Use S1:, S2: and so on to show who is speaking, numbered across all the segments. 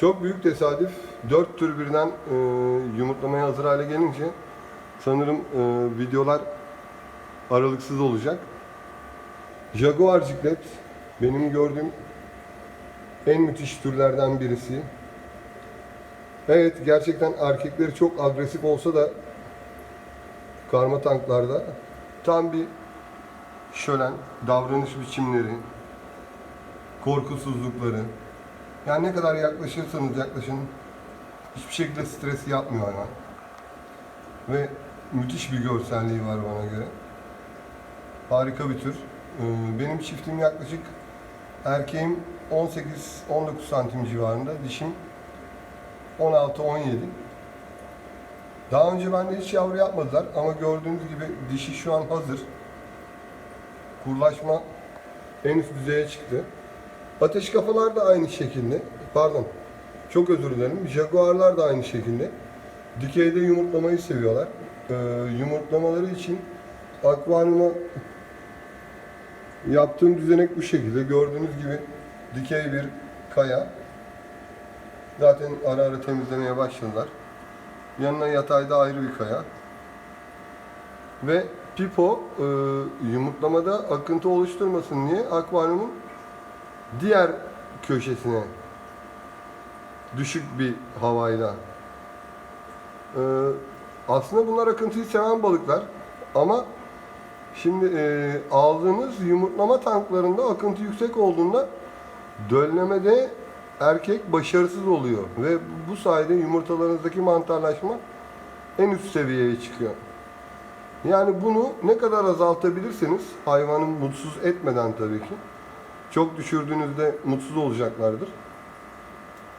S1: Çok büyük tesadüf. Dört tür birden e, yumurtlamaya hazır hale gelince sanırım e, videolar aralıksız olacak. Jaguar ciklet benim gördüğüm en müthiş türlerden birisi. Evet gerçekten erkekleri çok agresif olsa da karma tanklarda tam bir şölen davranış biçimleri, korkusuzlukları. Yani ne kadar yaklaşırsanız yaklaşın hiçbir şekilde stres yapmıyor hayvan. Ve müthiş bir görselliği var bana göre. Harika bir tür. Ee, Benim çiftim yaklaşık erkeğim 18-19 santim civarında, dişim 16-17. Daha önce bende hiç yavru yapmadılar ama gördüğünüz gibi dişi şu an hazır. Kurlaşma en üst düzeye çıktı. Ateş kafalar da aynı şekilde. Pardon. Çok özür dilerim. Jaguarlar da aynı şekilde. Dikeyde yumurtlamayı seviyorlar. Ee, yumurtlamaları için akvaryuma yaptığım düzenek bu şekilde. Gördüğünüz gibi dikey bir kaya. Zaten ara ara temizlemeye başladılar. Yanına yatayda ayrı bir kaya. Ve pipo e, yumurtlamada akıntı oluşturmasın diye akvaryumun diğer köşesine düşük bir havayla. E, aslında bunlar akıntıyı seven balıklar ama şimdi e, aldığınız yumurtlama tanklarında akıntı yüksek olduğunda döllemede erkek başarısız oluyor ve bu sayede yumurtalarınızdaki mantarlaşma en üst seviyeye çıkıyor. Yani bunu ne kadar azaltabilirseniz hayvanı mutsuz etmeden tabii ki çok düşürdüğünüzde mutsuz olacaklardır.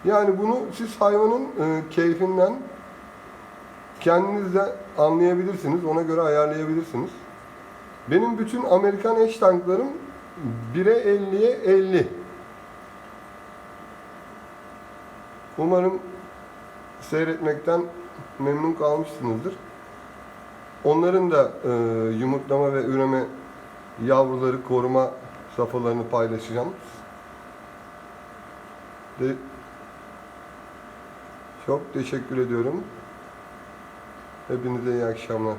S1: Yani bunu siz hayvanın e, keyfinden kendiniz de anlayabilirsiniz, ona göre ayarlayabilirsiniz. Benim bütün Amerikan eş tanklarım 1'e 50'ye 50. Umarım seyretmekten memnun kalmışsınızdır. Onların da e, yumurtlama ve üreme yavruları koruma safhalarını paylaşacağım. De, çok teşekkür ediyorum. Hepinize iyi akşamlar.